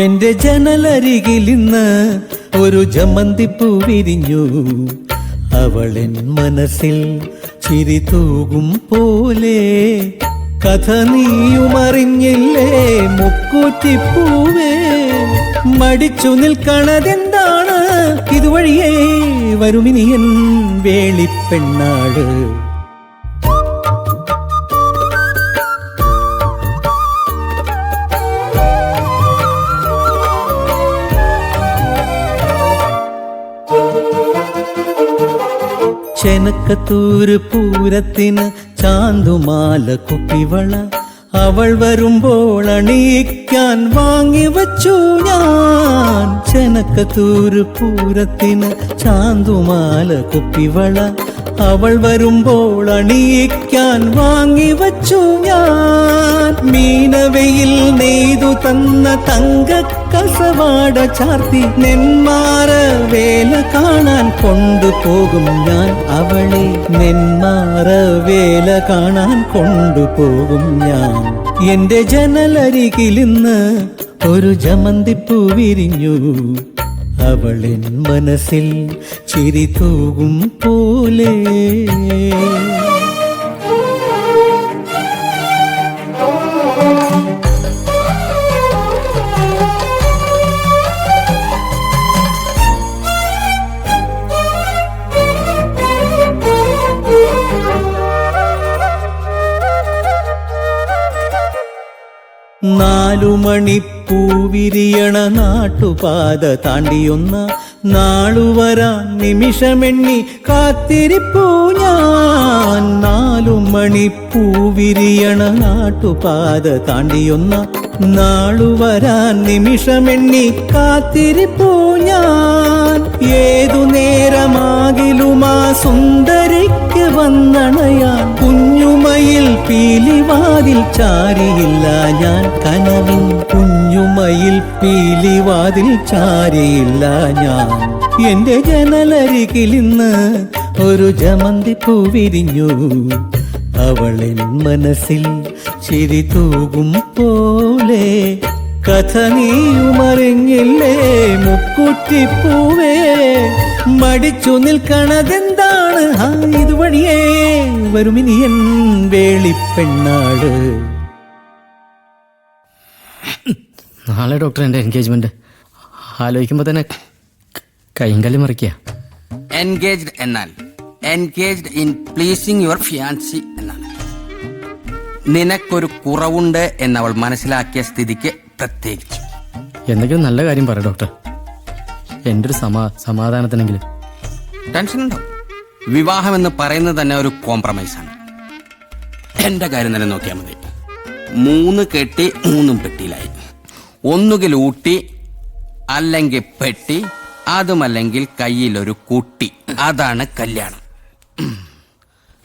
എന്റെ ജനലരികിലിന്ന് ഒരു ജമന്തിപ്പൂ വിരിഞ്ഞു. എൻ മനസ്സിൽ ചിരി തൂകും പോലെ. കഥ നീയുമറിഞ്ഞില്ലേ മുക്കൂറ്റിപ്പൂവേ? മടിച്ചു നിൽക്കണതെന്താണ്? ഇതുവഴിയേ വരുമിനിയൻ വേളിപ്പെണ്ണാട്. ചെനക്കത്തൂര് പൂരത്തിന് ചാന്തുമാല കുപ്പിവള. അവൾ വരുമ്പോൾ അണിയിക്കാൻ വാങ്ങി വച്ചു ഞാൻ. ചെനക്കത്തൂര് പൂരത്തിന് ചാന്തുമാല കുപ്പിവള. അവൾ വരുമ്പോൾ അണിയിക്കാൻ വാങ്ങി വച്ചു ഞാൻ. മീനവയിൽ നെയ്തു തന്ന തങ്ക കസവാട ചാർത്തി കാണാൻ കൊണ്ടുപോകും ഞാൻ അവളെ. നെന്മാറ വേല കാണാൻ കൊണ്ടുപോകും ഞാൻ. എന്റെ ജനലരികിലിന്ന് ഒരു ജമന്തിപ്പൂ വിരിഞ്ഞു. അവളിൻ മനസ്സിൽ ചിരി തൂകും പോലെ. നാലു മണിപ്പൂവിരിയണ നാട്ടുപാത താണ്ടിയൊന്ന നാളുവരാൻ നിമിഷമെണ്ണി കാത്തിരിപ്പൂ ഞാൻ. നാലു മണിപ്പൂവിരിയണ നാട്ടുപാത താണ്ടിയൊന്ന നാളുവരാൻ നിമിഷമെണ്ണി കാത്തിരിപ്പൂ ഞാൻ. ഏതു നേരമാകിലുമാ സുന്ദരിക്ക് വന്നണയാൻ കുഞ്ഞുമയിൽ പീലിവാതിൽ ചാരിയില്ല ഞാൻ. കനവിൻ കുഞ്ഞുമയിൽ പീലിവാതിൽ ചാരിയില്ല ഞാൻ. എന്റെ ജനലരികിൽ ഇന്ന് ഒരു പൂ വിരിഞ്ഞു. അവളെൻ മനസ്സിൽ ചിരി തൂകും പോലെ. കഥ നീയുമറിഞ്ഞില്ലേ മുക്കുറ്റിപ്പൂവേ. മടിച്ചു നിൽക്കണതെന്താണ് ആ ഇതുവഴിയേ വരുമിനിയൻ വേളിപ്പെണ്ണാട് നാളെ ഡോക്ടർ എന്റെ എൻഗേജ്മെന്റ്. ആലോചിക്കുമ്പോൾ തന്നെ കൈയും കല്ലും മറിക്കുക. എൻഗേജ്ഡ് എന്നാൽ engaged in pleasing your fiancee എന്നാണ്. നിനക്കൊരു കുറവുണ്ട് എന്നവൾ മനസ്സിലാക്കിയ സ്ഥിതിക്ക് പ്രത്യേകിച്ച്. എന്തെങ്കിലും നല്ല കാര്യം പറ ഡോക്ടർ. എന്റെ ഒരു സമാ സമാധാനത്തിനെങ്കിലും. ടെൻഷൻ ഉണ്ടാവും വിവാഹം എന്ന് പറയുന്നത് തന്നെ ഒരു കോംപ്രമൈസ് ആണ് കാര്യം തന്നെ നോക്കിയാൽ മതി മൂന്ന് കെട്ടി മൂന്നും പെട്ടിയിലായി. ഒന്നുകിൽ ഊട്ടി അല്ലെങ്കിൽ പെട്ടി അതുമല്ലെങ്കിൽ കയ്യിലൊരു കുട്ടി. അതാണ് കല്യാണം.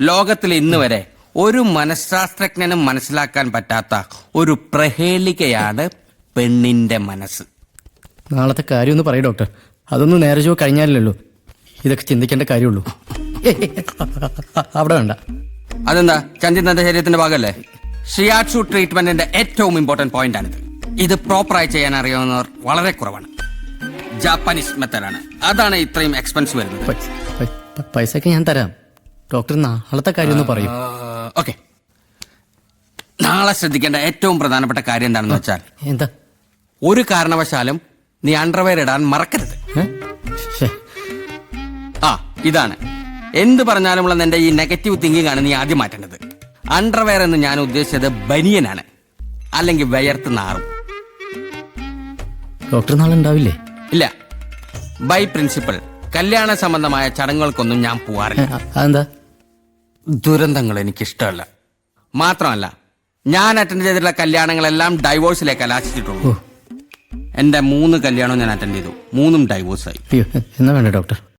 ലോകത്തിൽ ഇന്ന് വരെ ഒരു മനഃശാസ്ത്രജ്ഞനും മനസ്സിലാക്കാൻ പറ്റാത്ത ഒരു പ്രഹേളികയാണ് പെണ്ണിന്റെ മനസ്സ്. നാളത്തെ കാര്യം ഒന്ന് പറയൂ ഡോക്ടർ. അതൊന്നും നേരെ ചോ കഴിഞ്ഞാലല്ലോ ഇതൊക്കെ ചിന്തിക്കേണ്ട കാര്യമുള്ളൂ. അവിടെ വേണ്ട. അതെന്താ? ചന്തി തന്റെ ശരീരത്തിന്റെ ഭാഗമല്ലേ ഷിയാഷു ട്രീറ്റ്മെന്റിന്റെ ഏറ്റവും ഇമ്പോർട്ടന്റ് പോയിന്റ് ആണിത്. ഇത് പ്രോപ്പറായി ചെയ്യാൻ അറിയാവുന്നവർ വളരെ കുറവാണ്. ജാപ്പാനീസ് ആണ്. അതാണ് ഇത്രയും എക്സ്പെൻസ് വരുന്നത്. പൈസയൊക്കെ ഞാൻ തരാം. ഡോക്ടർ നാളത്തെ കാര്യം ഒന്ന് പറയും. ഓക്കെ. നാളെ ശ്രദ്ധിക്കേണ്ട ഏറ്റവും പ്രധാനപ്പെട്ട കാര്യം എന്താണെന്ന് വെച്ചാൽ എന്താ? ഒരു കാരണവശാലും നീ അണ്ടർവെയർ ഇടാൻ മറക്കരുത്. ആ ഇതാണ്. എന്ത് പറഞ്ഞാലുമുള്ള നിന്റെ ഈ നെഗറ്റീവ് തിങ്കിങ് ആണ് നീ ആദ്യം മാറ്റേണ്ടത്. അണ്ടർവെയർ എന്ന് ഞാൻ ഉദ്ദേശിച്ചത് ബനിയനാണ്. അല്ലെങ്കിൽ വയർത്ത് നാറും. ഡോക്ടർ നാളെ ഉണ്ടാവില്ലേ? ഇല്ല. ബൈ പ്രിൻസിപ്പൽ കല്യാണ സംബന്ധമായ ചടങ്ങുകൾക്കൊന്നും ഞാൻ പോവാറില്ല. അതെന്താ? ദുരന്തങ്ങൾ എനിക്കിഷ്ടമല്ല. മാത്രമല്ല ഞാൻ അറ്റൻഡ് ചെയ്തിട്ടുള്ള കല്യാണങ്ങളെല്ലാം ഡൈവോഴ്സിലേക്ക് കലാശിച്ചിട്ടുള്ളൂ എന്റെ മൂന്ന് കല്യാണവും ഞാൻ അറ്റൻഡ് ചെയ്തു. മൂന്നും ഡൈവോഴ്സായി എന്നാ വേണ്ട ഡോക്ടർ?